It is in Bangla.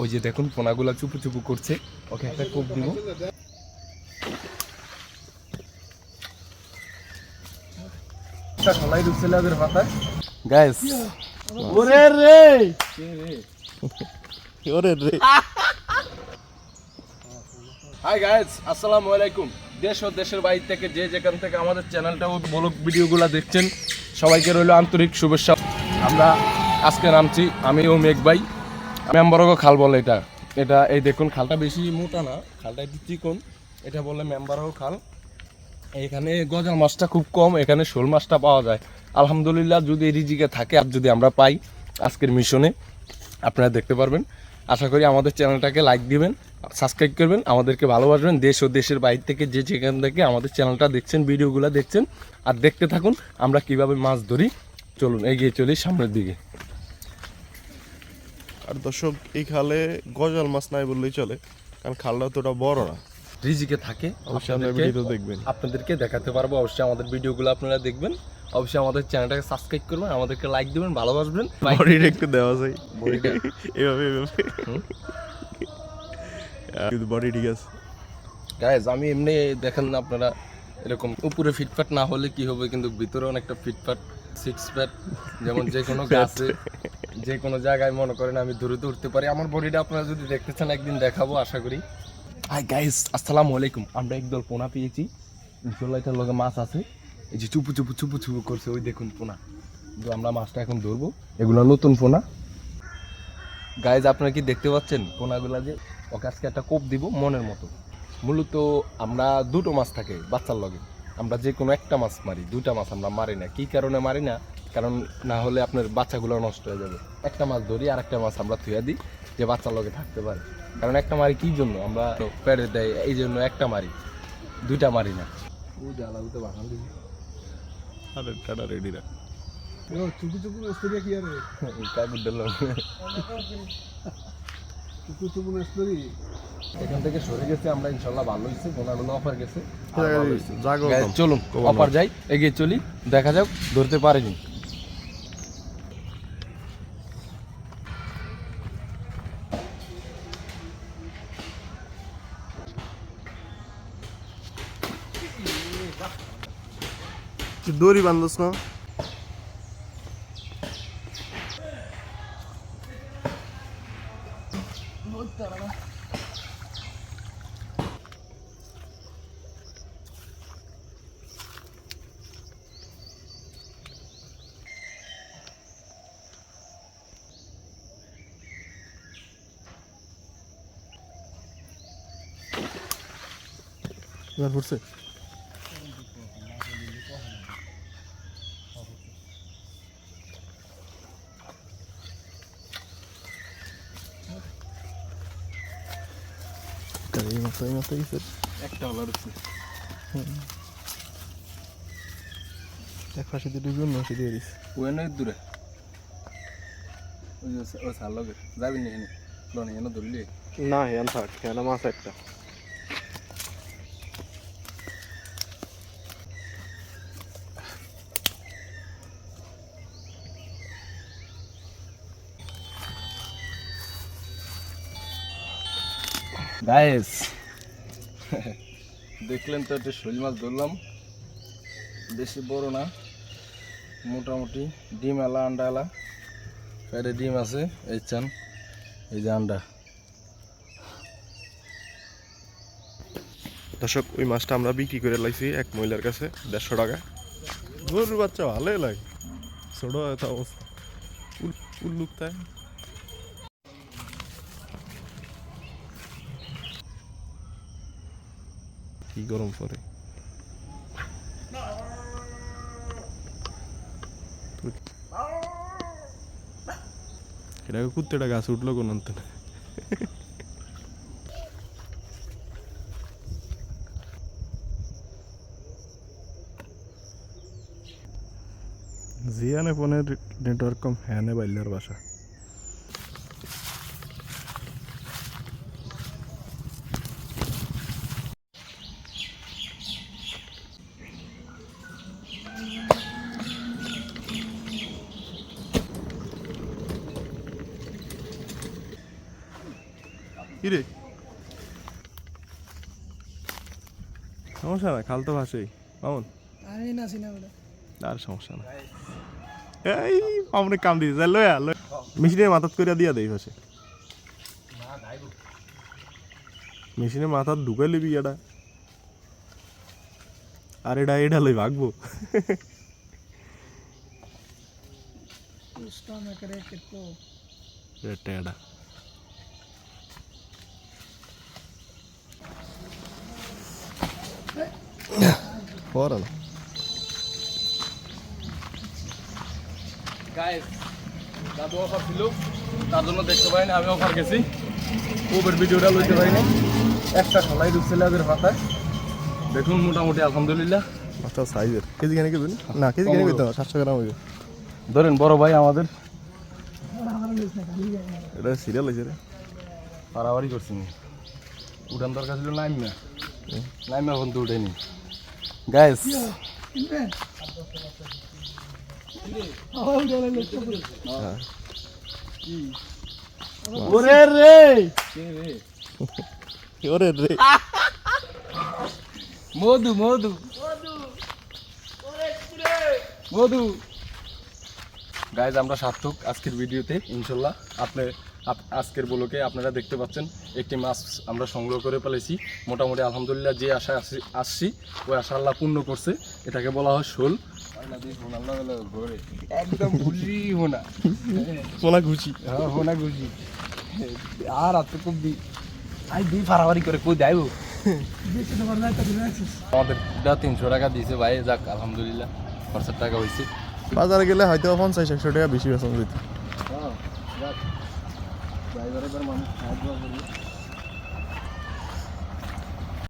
ওই যে দেখুন পোনাগুলা চুপু চুপু করছে। ওকে একটা কোপ দিব। ওদের মাথায়। গাইস ওরে রে! ওরে রে। হাই গাইস আসসালামু আলাইকুম। দেশ ও দেশের বাইরে থেকে যে যেখান থেকে আমাদের চ্যানেলটা ও ব্লগ ভিডিওগুলো দেখছেন সবাইকে রইল আন্তরিক শুভেচ্ছা। আমরা আজকে নামছি আমি ও মেঘ ভাই। মেম্বারগো খাল বলে এটা। এটা, এই দেখুন, খালটা বেশি মোটা না, খালটা একটু চিকন। এটা বলে মেম্বারগো খাল। এখানে গজাল মাছটা খুব কম, এখানে শোল মাছটা পাওয়া যায়। আলহামদুলিল্লাহ যদি এই রিজিকে থাকে, আর যদি আমরা পাই আজকের মিশনে, আপনারা দেখতে পারবেন। আশা করি আমাদের চ্যানেলটাকে লাইক দিবেন, সাবস্ক্রাইব করবেন, আমাদেরকে ভালোবাসবেন। দেশ ও দেশের বাইরে থেকে যে যেখান থেকে আমাদের চ্যানেলটা দেখছেন, ভিডিওগুলো দেখছেন, আর দেখতে থাকুন, আমরা কীভাবে মাছ ধরি। চলুন, এগিয়ে চলি, সামনের দিকে। আর দর্শক এই খালে গজাল মাছ নাই বললেই চলে কারণ খালটা তোটা বড় না। রিজিকে থাকে অবশ্যই আপনার ভিডিও দেখবেন। আপনাদেরকে দেখাতে পারব অবশ্যই আমাদের ভিডিওগুলো আপনারা দেখবেন। অবশ্যই আমাদের চ্যানেলটাকে সাবস্ক্রাইব করবেন আমাদেরকে লাইক দেবেন ভালোবাসবেন। বডিটা একটু দেওয়া যায় বডিটা। এভাবে এভাবে। কিন্তু বডি ঠিক আছে। গাইজ আমি এমনি দেখেন না আপনারা এরকম উপরে ফিটফাট না হলে কি হবে কিন্তু ভিতরে অনেকটা ফিটফাট সিক্স প্যাট যেমন যে কোনো গাছে। যে কোনো জায়গায় মনে করেন আমি দ্রুত উঠতে পারি। আমার বডিটা আপনারা যদি দেখতে চান একদিন দেখাবো, আশা করি। হাই গাইস আসসালামু আলাইকুম। আমরা একদল পোনা পেয়েছি। এটার লগে মাছ আছে। এই যে চুপু চুপু চুপু চুপু করছে, ওই দেখুন পোনা। কিন্তু আমরা মাছটা এখন ধরবো। এগুলো নতুন পোনা। গাইজ আপনারা কি দেখতে পাচ্ছেন পোনাগুলা যে? ওকে আজকে একটা কোপ দিব মনের মতো। মূলত আমরা দুটো মাছ থাকে বাচ্চার লগে। আমরা যে কোনো একটা মাছ মারি দুটা মাছ আমরা মারি না। কি কারণে মারি না? কারণ না হলে আপনার বাচ্চাগুলো নষ্ট হয়ে যাবে। একটা মাছ ধরি আর একটা মাছ আমরা থুয়া দিই যে বাচ্চার লোকে থাকতে পারে। কারণ একটা মারি কি জন্য? আমরা পেড়ে দেয় এই জন্য একটা মারি। দুইটা মারি না। ও জ্বালা বাগান দিবি। আরে টাটা রেডি রাখ। চুপু চুপু কি আরে? কাকুর দিল চুপু চুপু স্টোরি এখান থেকে সরে গেছে আমরা ইনশাল্লাহ ভালো হয়েছে গোনাগুলো অফার গেছে। চলুন অফার যাই এগিয়ে চলি দেখা যাক ধরতে পারিনি। তুই দড়ি বান্ধস না এবার পড়ছে এই মতো এই মতো গেছে একটা হলো ঢুকছে। এক পাশে দিয়ে ডুবি অন্য পাশে দিয়ে দিস ও এনে দূরে ওই যে ও সার লগে যাবি নি এনে লোনে এনে ধরলি না হেন থাক হেন মাছ একটা গায়েস দেখলেন তো একটা শৈল মাছ ধরলাম। বেশি বড় না মোটামুটি ডিম আলা আন্ডা আলা। পেটে ডিম আছে এই চান এই যে আন্ডা। দর্শক ওই মাছটা আমরা বিক্রি করে লাইছি এক মহিলার কাছে দেড়শো টাকা। গরুর বাচ্চা ভালোই লাগে। ছোট অবস্থা। উল- উল্লুক তাই। কি গরম পরে এটা কুত্তেটা গাছ উঠল কোন অন্তে জিয়ানে ফোনের নেটওয়ার্ক কম, হ্যানে বাইলার বাসা। কি রে সমস্যা না খাল তো ভাসেই মামুন? আমি না সিনা বেটা আর সমস্যা না। এই মামুনে কাম দিয়েছে লয়া লয়া। মেশিনের মাথাত করে দিয়া দেই ভাসে মেশিনের মাথাত ঢুকাই লিবি এটা আর এটা এটা লই ভাগবো। উস্তা না গাইস দাদু অফার ছিল তার জন্য দেখতে পাইনি আমি অফার গেছি। ওবের ভিডিওটা লইতে পারিনি একটা ঠলাই ঢুকছে লেজের পাতায়। দেখুন মোটামুটি আলহামদুলিল্লাহ। মাথা সাইজের। কেজি কেন কেজি না কেজি কেন কইতে সাতশো গ্রাম হইবে। ধরেন বড় ভাই আমাদের। এটা সিরিয়াল হয়েছে রে। পারাবাড়ি করছি উঠান দরকার ছিল নাইমা। নাইমা এখন তো উঠেনি। গাইস ওরে রে ওরে রে মধু মধু মধু গাইজ আমরা সার্থক আজকের ভিডিওতে ইনশাল্লাহ। আপনি আপ- আজকের বলোকে আপনারা দেখতে পাচ্ছেন একটি মাছ আমরা সংগ্রহ করে ফেলেছি। মোটামুটি আলহামদুলিল্লাহ যে আশা আসি- আসছি ওই আশা আল্লাহ পূর্ণ করছে। এটাকে বলা হয় শোল। একদম হোনা। ঘুচি হ্যাঁ হোনা খুশি আর দুই করে কই আমাদের তিনশো টাকা দিয়েছে ভাই যাক আলহামদুলিল্লাহ খরচার টাকা হয়েছে। বাজারে গেলে হয়তো পঞ্চাশ একশো টাকা বেশি বেতন দিত ड्राइवर पर मानूस